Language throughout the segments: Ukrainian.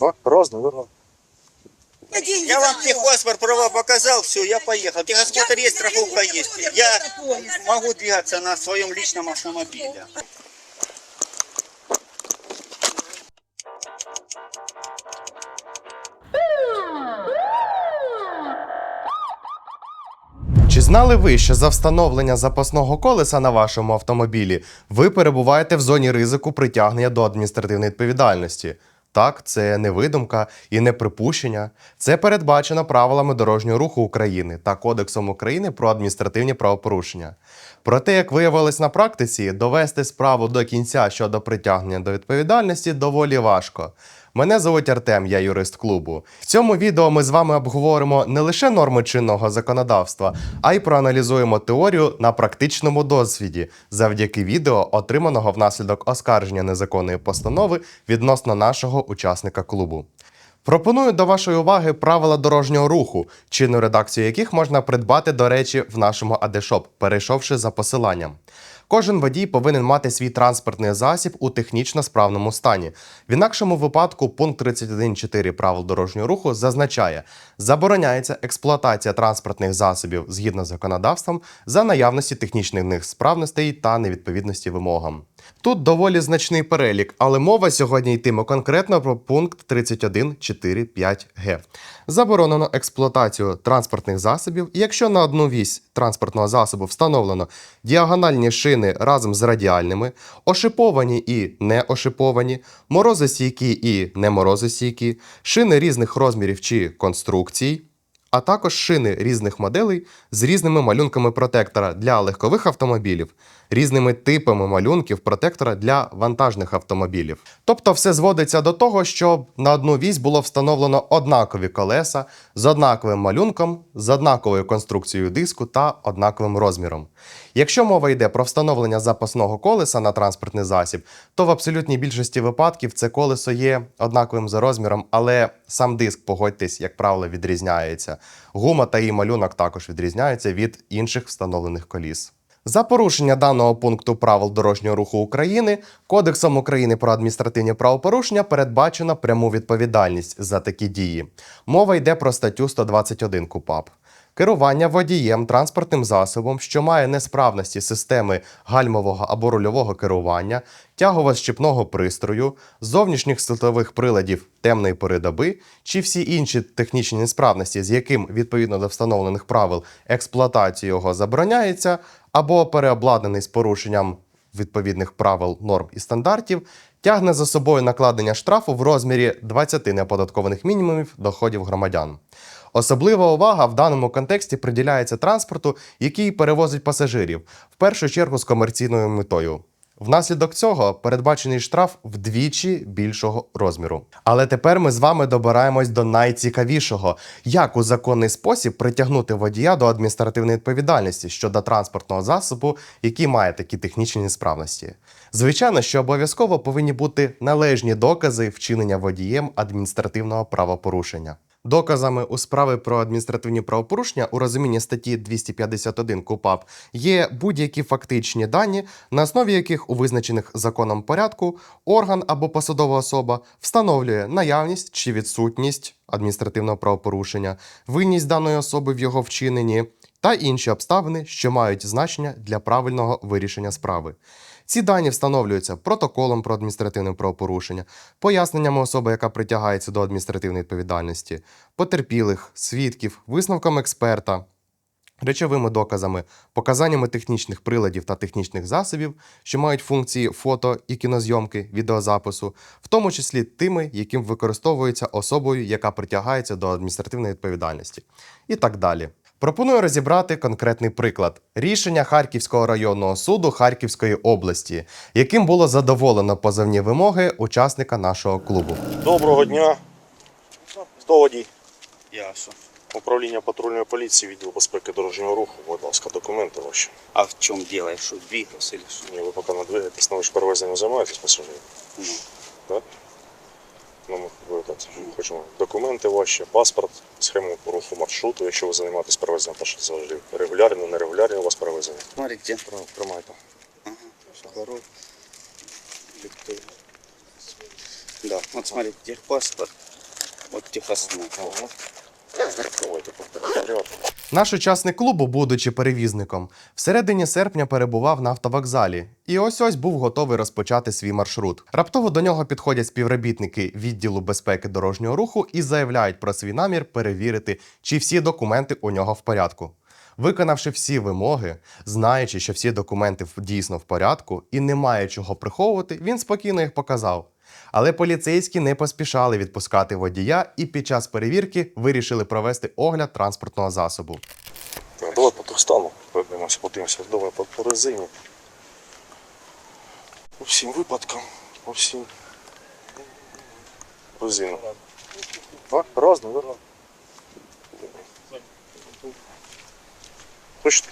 О, разный, да? Я вам техпаспорт права показал, все, я поехал. Техосмотр есть, страховка есть. Я могу двигаться на своем личном автомобиле. Знали ви, що за встановлення запасного колеса на вашому автомобілі ви перебуваєте в зоні ризику притягнення до адміністративної відповідальності? Так, це не видумка і не припущення. Це передбачено правилами дорожнього руху України та Кодексом України про адміністративні правопорушення. Проте, як виявилось на практиці, довести справу до кінця щодо притягнення до відповідальності доволі важко. Мене звуть Артем, я юрист клубу. В цьому відео ми з вами обговоримо не лише норми чинного законодавства, а й проаналізуємо теорію на практичному досвіді завдяки відео, отриманого внаслідок оскарження незаконної постанови відносно нашого учасника клубу. Пропоную до вашої уваги правила дорожнього руху, чинну редакцію яких можна придбати, до речі, в нашому Адешоп, перейшовши за посиланням. Кожен водій повинен мати свій транспортний засіб у технічно справному стані. В інакшому випадку пункт 31.4 правил дорожнього руху зазначає: забороняється експлуатація транспортних засобів згідно з законодавством за наявності технічних справностей та невідповідності вимогам. Тут доволі значний перелік, але мова сьогодні йтиме конкретно про пункт 31.4.5г. Заборонено експлуатацію транспортних засобів, якщо на одну вісь транспортного засобу встановлено діагональні шини разом з радіальними, ошиповані і не ошиповані, морозостійкі і неморозостійкі, шини різних розмірів чи конструкцій, а також шини різних моделей з різними малюнками протектора для легкових автомобілів, різними типами малюнків протектора для вантажних автомобілів. Тобто все зводиться до того, щоб на одну вісь було встановлено однакові колеса з однаковим малюнком, з однаковою конструкцією диску та однаковим розміром. Якщо мова йде про встановлення запасного колеса на транспортний засіб, то в абсолютній більшості випадків це колесо є однаковим за розміром, але сам диск, погодьтесь, як правило, відрізняється. Гума та її малюнок також відрізняються від інших встановлених коліс. За порушення даного пункту правил дорожнього руху України Кодексом України про адміністративні правопорушення передбачено пряму відповідальність за такі дії. Мова йде про статтю 121 КУПАП. Керування водієм транспортним засобом, що має несправності системи гальмового або рульового керування, тягово-щепного пристрою, зовнішніх світлових приладів темної пори доби чи всі інші технічні несправності, з яким відповідно до встановлених правил експлуатації його забороняється, або переобладнаний з порушенням відповідних правил, норм і стандартів, тягне за собою накладення штрафу в розмірі 20 неоподаткованих мінімумів доходів громадян. Особлива увага в даному контексті приділяється транспорту, який перевозить пасажирів, в першу чергу з комерційною метою. Внаслідок цього передбачений штраф вдвічі більшого розміру. Але тепер ми з вами добираємось до найцікавішого: як у законний спосіб притягнути водія до адміністративної відповідальності щодо транспортного засобу, який має такі технічні несправності. Звичайно, що обов'язково повинні бути належні докази вчинення водієм адміністративного правопорушення. Доказами у справи про адміністративні правопорушення у розумінні статті 251 КУПАП є будь-які фактичні дані, на основі яких у визначених законом порядку орган або посадова особа встановлює наявність чи відсутність адміністративного правопорушення, винність даної особи в його вчиненні та інші обставини, що мають значення для правильного вирішення справи. Ці дані встановлюються протоколом про адміністративне правопорушення, поясненнями особи, яка притягається до адміністративної відповідальності, потерпілих, свідків, висновком експерта, речовими доказами, показаннями технічних приладів та технічних засобів, що мають функції фото і кінозйомки, відеозапису, в тому числі тими, яким використовується особою, яка притягається до адміністративної відповідальності, і так далі. Пропоную розібрати конкретний приклад рішення Харківського районного суду Харківської області, яким було задоволено позовні вимоги учасника нашого клубу. Доброго дня. Хто водій? Ясно. Управління патрульної поліції, відділ безпеки дорожнього руху. Будь ласка, документи ваші. А в чем дело? Что, двигался или? Ні, ви поки не двигаєтесь, але ж перевезенням займаєтесь пасажирів. Ну, Так? Ну, ми ви хочемо документи ваші, паспорт, схему руху маршруту, якщо ви займаєтесь перевезенням пасажирів. Регулярно, нерегулярно у вас перевезення. Смотрите. Тр- Тримайте. Ага. Второй. Да, вот смотрите, техпаспорт. Вот техосмотр. Ага. Давайте повторяти. Наш учасник клубу, будучи перевізником, в середині серпня перебував на автовокзалі і ось ось був готовий розпочати свій маршрут. Раптово до нього підходять співробітники відділу безпеки дорожнього руху і заявляють про свій намір перевірити, чи всі документи у нього в порядку. Виконавши всі вимоги, знаючи, що всі документи дійсно в порядку і немає чого приховувати, він спокійно їх показав. Але поліцейські не поспішали відпускати водія і під час перевірки вирішили провести огляд транспортного засобу. Давай по Турстану подивимося, подивимося. Давай по, по резині. По всім випадкам, по всім. Резину. А, разно, Точно?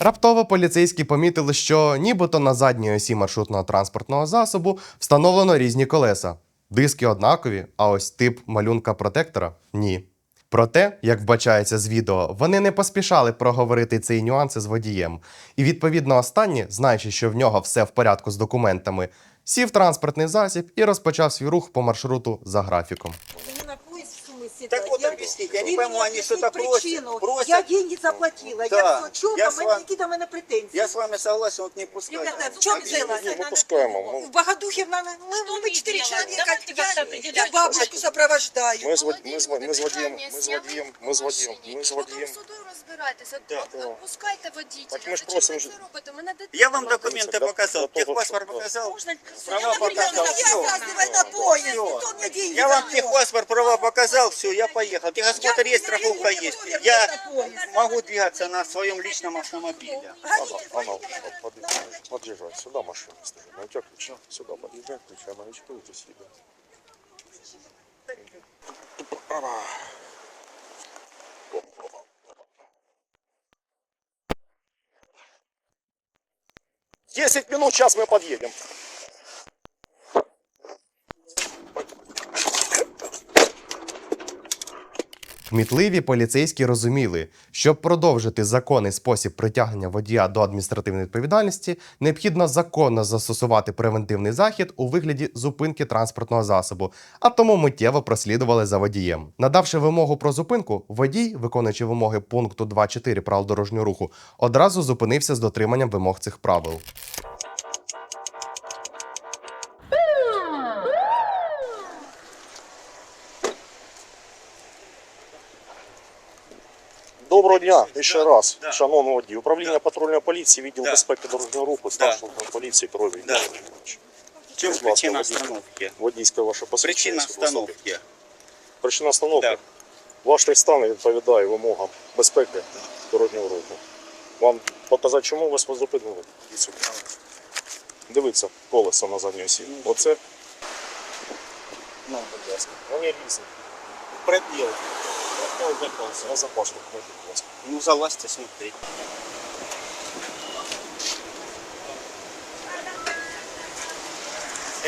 Раптово поліцейські помітили, що нібито на задній осі маршрутного транспортного засобу встановлено різні колеса. Диски однакові, а ось тип малюнка протектора ні. Проте, як вбачається з відео, вони не поспішали проговорити цей нюанси з водієм. І відповідно останній, знаючи, що в нього все в порядку з документами, сів транспортний засіб і розпочав свій рух по маршруту за графіком Мне на поезд в сумме Так вот Я- объясните, я Вы не пойму, мне они что-то объясните просят, причину. просят. Я деньги заплатила, Да, я все чула, я у с мене вами- які до мене претензії. Я с вами согласен, вот не пускать. Ребята, в чем дело? Ні, ми пускаємо. Ми, В Богодухівна, мы, Что мы мы четыре делаем? человека, Давайте как-то я, определять. я бабушку сопровождаю. ми з вод- ми з вод- ми з водієм, ми з водієм, ми з водієм, ми з водієм. суду розбирайтеся. Да. От, Отпускайте водителя. Так ми ж Зачем просимо ви ж- це робите? Ми на Я вам дитину документы Для- показал, для того, техпаспорт чтобы- показал. Можна Права Я показал, все. опаздываю на поезд, Всё. никто мне деньги Я вам не техпаспорт, права показал, все, Я поехал. Техосмотр есть, страховка есть. Я могу двигаться на своем личном автомобиле. Она, она, подъезжай, сюда машина стоит. На у тебя ключа, сюда подъезжай, ключа, новичку и сюда. Десять минут, сейчас мы подъедем. Кмітливі поліцейські розуміли, щоб продовжити законний спосіб притягнення водія до адміністративної відповідальності, необхідно законно застосувати превентивний захід у вигляді зупинки транспортного засобу, а тому миттєво прослідували за водієм. Надавши вимогу про зупинку, водій, виконуючи вимоги пункту 2.4 правил дорожнього руху, одразу зупинився з дотриманням вимог цих правил. Доброго дня, ще раз, Да. шановний водій. Управління патрульної поліції, відділ Да. безпеки дорожнього руху, старшого поліції крові. Да. Ласка, причина остановки? Водійське ваше посвідчення. Причина остановки. Причина остановки. Да. Ваш стан відповідає вимогам безпеки дорожнього руху. Вам показати, чому вас зупинили? Дивіться, колесо на задній осі. Оце, Ну, будь ласка. вони різні. Пробел. На запашку, будь ласка. Ну, залазьте, смотри.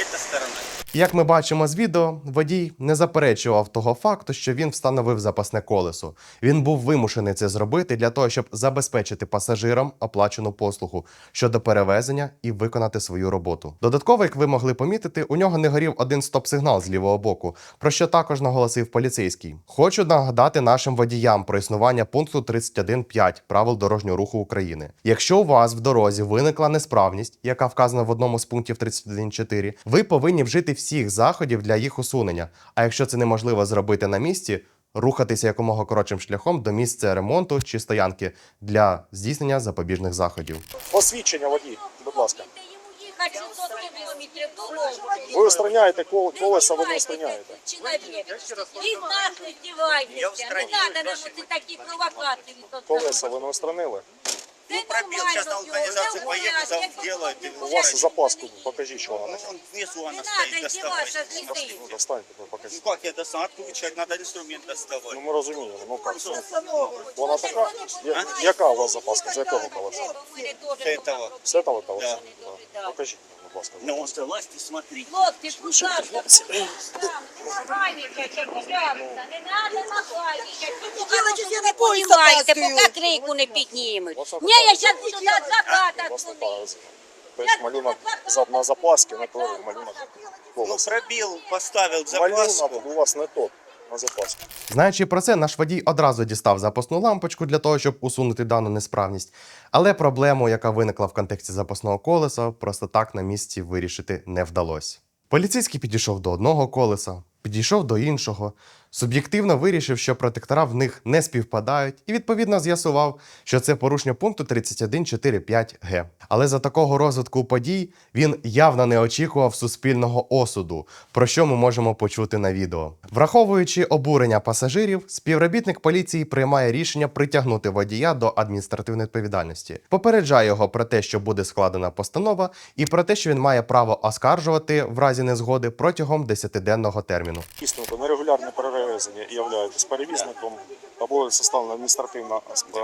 Эта сторона. Як ми бачимо з відео, водій не заперечував того факту, що він встановив запасне колесо. Він був вимушений це зробити для того, щоб забезпечити пасажирам оплачену послугу щодо перевезення і виконати свою роботу. Додатково, як ви могли помітити, у нього не горів один стоп-сигнал з лівого боку, про що також наголосив поліцейський. Хочу нагадати нашим водіям про існування пункту 31.5 правил дорожнього руху України. Якщо у вас в дорозі виникла несправність, яка вказана в одному з пунктів 31.4, ви повинні вжити всіх заходів для їх усунення. А якщо це неможливо зробити на місці, рухатися якомога коротшим шляхом до місця ремонту чи стоянки для здійснення запобіжних заходів. Посвідчення водій, будь ласка. Їхати 700 кілометрів дорогу. Ви устраняєте кол- колеса, ви не устраняєте. Нахуй здівайтеся. Не ваши такі провокації. Колеса ви не устранили. Це Ну, пробіл, нормально щас на було, організацію це поїду, гуляти, зам- якби делають, було У не вас гуляти. запаску, покажіть, що Ну, вона. вон внизу она Не стоит, надо доставай. издеваться, звезды. Ну, Достаньте, ви Ну покажіть. как я достану? Отключать надо инструмент доставать. Ну ми розуміємо, ну як це? Остановку. Вона така. Я- Яка у вас запаска? З якого колеса? С этого. З этого колеса? Да. Так. Покажіть. будь ласка. Ну, он залазь, ты смотри. Хлопці, будь ласка, нахвалюйте, надо я на опаздую. поки крику не піднімуть. Ні, я зараз буду до адвоката дзвонити. малюнок за- на запасці, на коли малюнок Ну, колеса. пробил, поставил запаску. Малюнок у вас не тот, на запаску. Знаючи про це, наш водій одразу дістав запасну лампочку для того, щоб усунути дану несправність. Але проблему, яка виникла в контексті запасного колеса, просто так на місці вирішити не вдалося. Поліцейський підійшов до одного колеса, підійшов до іншого. Суб'єктивно вирішив, що протектора в них не співпадають, і відповідно з'ясував, що це порушення пункту 31.4.5 г. Але за такого розвитку подій він явно не очікував суспільного осуду, про що ми можемо почути на відео. Враховуючи обурення пасажирів, співробітник поліції приймає рішення притягнути водія до адміністративної відповідальності, попереджає його про те, що буде складена постанова, і про те, що він має право оскаржувати в разі незгоди протягом 10-денного терміну. Дійсно, нерегулярне перевезення являєтесь перевізником або составлена адміністративна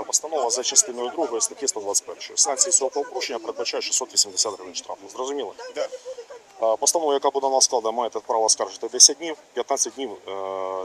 постанова за частиною 2 статті 121. Санкції цього правопорушення передбачає 680 гривень штрафу. Зрозуміло? Да. А, яка буде на складі, маєте право оскаржити 10 днів, 15 днів е,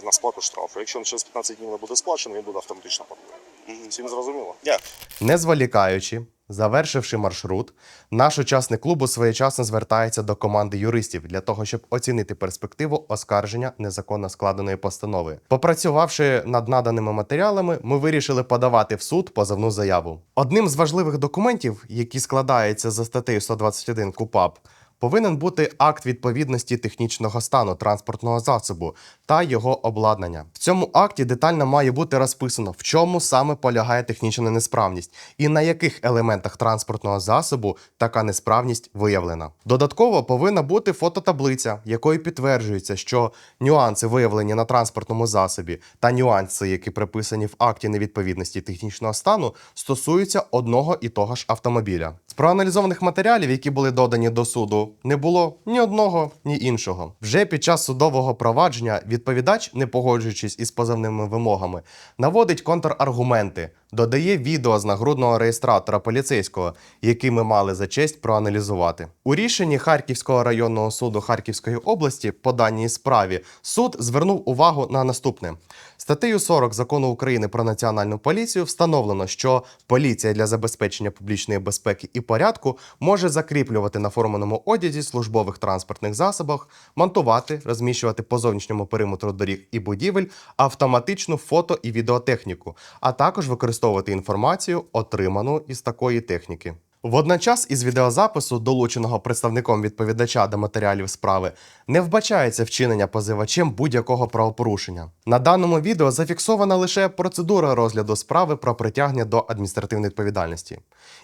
на сплату штрафу. Якщо через 15 днів не буде сплачено, він буде автоматично подвоєний. Всім зрозуміло? Да. Не зволікаючи, завершивши маршрут, наш учасник клубу своєчасно звертається до команди юристів для того, щоб оцінити перспективу оскарження незаконно складеної постанови. Попрацювавши над наданими матеріалами, ми вирішили подавати в суд позовну заяву. Одним з важливих документів, які складаються за статтею 121 КУПАП, повинен бути акт відповідності технічного стану транспортного засобу та його обладнання. В цьому акті детально має бути розписано, в чому саме полягає технічна несправність і на яких елементах транспортного засобу така несправність виявлена. Додатково повинна бути фототаблиця, якою підтверджується, що нюанси виявлені на транспортному засобі та нюанси, які приписані в акті невідповідності технічного стану, стосуються одного і того ж автомобіля. З проаналізованих матеріалів, які були додані до суду, не було ні одного, ні іншого. Вже під час судового провадження відповідач, не погоджуючись із позовними вимогами, наводить контраргументи, додає відео з нагрудного реєстратора поліцейського, який ми мали за честь проаналізувати. У рішенні Харківського районного суду Харківської області по даній справі суд звернув увагу на наступне. Статтею 40 закону України про національну поліцію встановлено, що поліція для забезпечення публічної безпеки і порядку може закріплювати на форменому одязі службових транспортних засобах, монтувати, розміщувати по зовнішньому периметру доріг і будівель автоматичну фото і відеотехніку, а також використовувати інформацію, отриману із такої техніки. Водночас із відеозапису, долученого представником відповідача до матеріалів справи, не вбачається вчинення позивачем будь-якого правопорушення. На даному відео зафіксована лише процедура розгляду справи про притягнення до адміністративної відповідальності.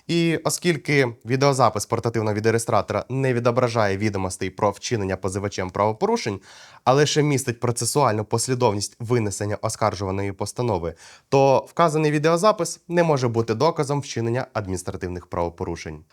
І оскільки відеозапис портативного відеореєстратора не відображає відомостей про вчинення позивачем правопорушень, а лише містить процесуальну послідовність винесення оскаржуваної постанови, то вказаний відеозапис не може бути доказом вчинення адміністративних правопорушень.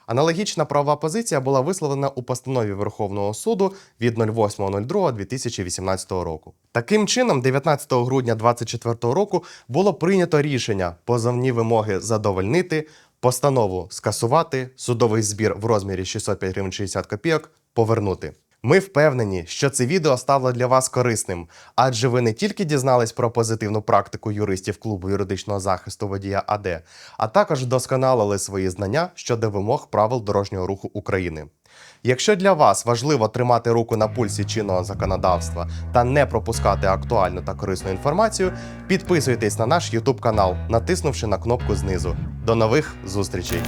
Аналогічна правова позиція була висловлена у постанові Верховного суду від 08.02.2018 року. Таким чином, 19 грудня 2024 року було прийнято рішення позовні вимоги задовольнити, постанову скасувати, судовий збір в розмірі 605 гривень 60 копійок повернути. Ми впевнені, що це відео стало для вас корисним, адже ви не тільки дізнались про позитивну практику юристів клубу юридичного захисту водія АД, а також вдосконалили свої знання щодо вимог правил дорожнього руху України. Якщо для вас важливо тримати руку на пульсі чинного законодавства та не пропускати актуальну та корисну інформацію, підписуйтесь на наш YouTube канал, натиснувши на кнопку знизу. До нових зустрічей!